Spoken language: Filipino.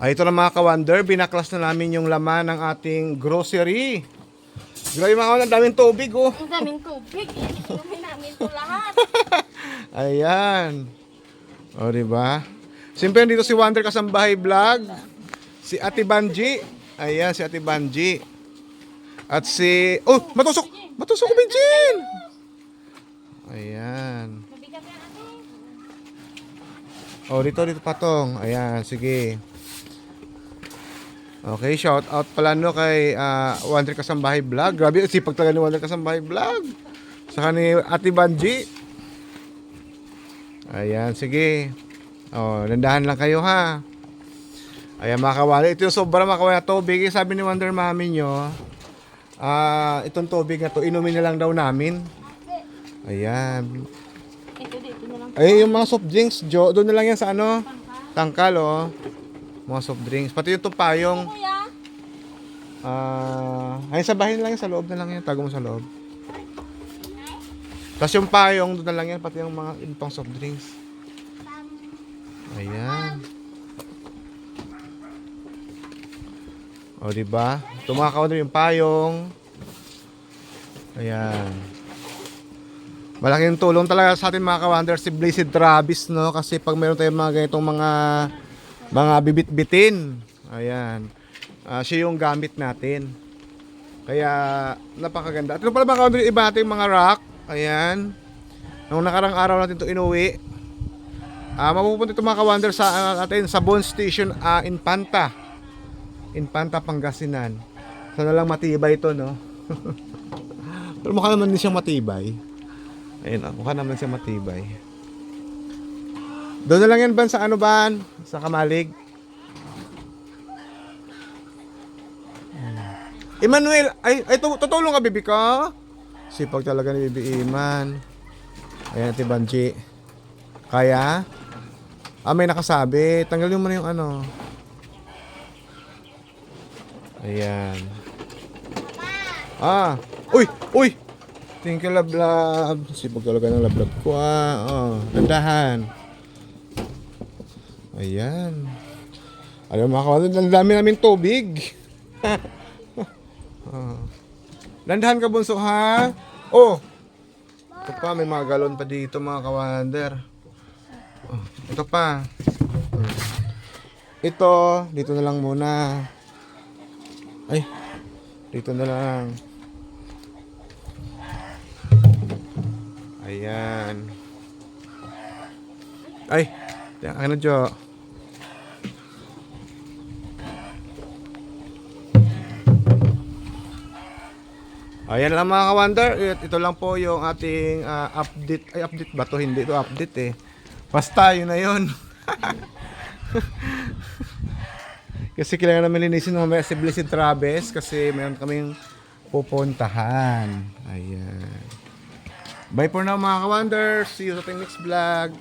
Ay, ito na mga ka-wonder, binaklas na namin yung laman ng ating grocery. Grabe mga kawander, ang daming tubig oh. Ang daming tubig. Inumin namin ito lahat. Ayan. O, di ba? Siyempre, dito si Wonder Kasambahay Vlog. Si Ate Banji. Ayan, si Ate Banji. At si... Oh, matusok! Matusok ko, Benjin! Ayan. Ate. Oh, dito, dito patong. Ayan, sige. Okay, shout out pala no kay ah, Wonder Kasambahay Vlog. Grabe, sipag talaga ni Wonder Kasambahay Vlog. Saka ni Ate Banji. Ayan, sige. Oh, nandahan lang kayo ha. Ayan mga kawali. Ito yung sobra mga kawali na tubig. Eh, Sabi ni Wonder Mami nyo, ah, itong tubig na to, inumin na lang daw namin. Ayan. Ito dito na lang. Ay, yung mga soft drinks, Jo, doon na lang yan sa ano? Tangkal, oh. Mga soft drinks. Pati yung tupayong. Kuya, Ah, ay, sa bahay lang sa loob na lang yan. Tago mo sa loob. Tapos yung payong, doon na lang yan. Pati yung mga pang soft drinks. Ayan. O, di ba? Tumakaw na yung payong. Ayan. Malaking tulong talaga sa atin mga ka-wonder si Blessed Travis, no? Kasi pag meron tayong mga ganitong mga mga bibit-bitin, ayan, ah, siya yung gamit natin. Kaya, napakaganda. At ito pala mga ka-wonder, iba natin mga rock, ayan. Nung nakarang araw natin ito inuwi, ah mapupunta ito mga ka-wonder sa, ah, natin, sa Bone Station ah, in Panta. In Panta, Pangasinan. Sana lang matibay ito, no? Pero mukha naman din siyang matibay. Ayun, mukha naman siya matibay. Doon na lang yan, Ban, sa ano, Ban? Sa Kamalig. Emmanuel, ay, ay tu- tutulong ka, bibi ko? Sipag talaga ni Bibi Iman. Ayan, Ate Banji. Kaya? Ah, may nakasabi. Tanggalin mo na yung ano. Ayan. Ah. Uy! Uy! Thank you, love, love. Sipag talaga ng love, love ko, ah. Oh, nandahan. Ayan. Alam mga kawalan, ang dami namin tubig. oh. Landahan ka, bunso, ha? Oh! Ito pa, may mga galon pa dito, mga kawander. Oh, ito pa. Hmm. Ito, dito na lang muna. Ay, dito na lang. Ayan. Ay, yan, ano, Jo? Ayan lang mga ka-wonder. It- Ito lang po yung ating ah, update. Ay, update ba to? Hindi to update eh. Basta, yun na yun. kasi kailangan namin linisin mamaya si Blessed Travis kasi meron kaming pupuntahan. Ayan. Bye for now mga ka-wonder. See you sa ating next vlog.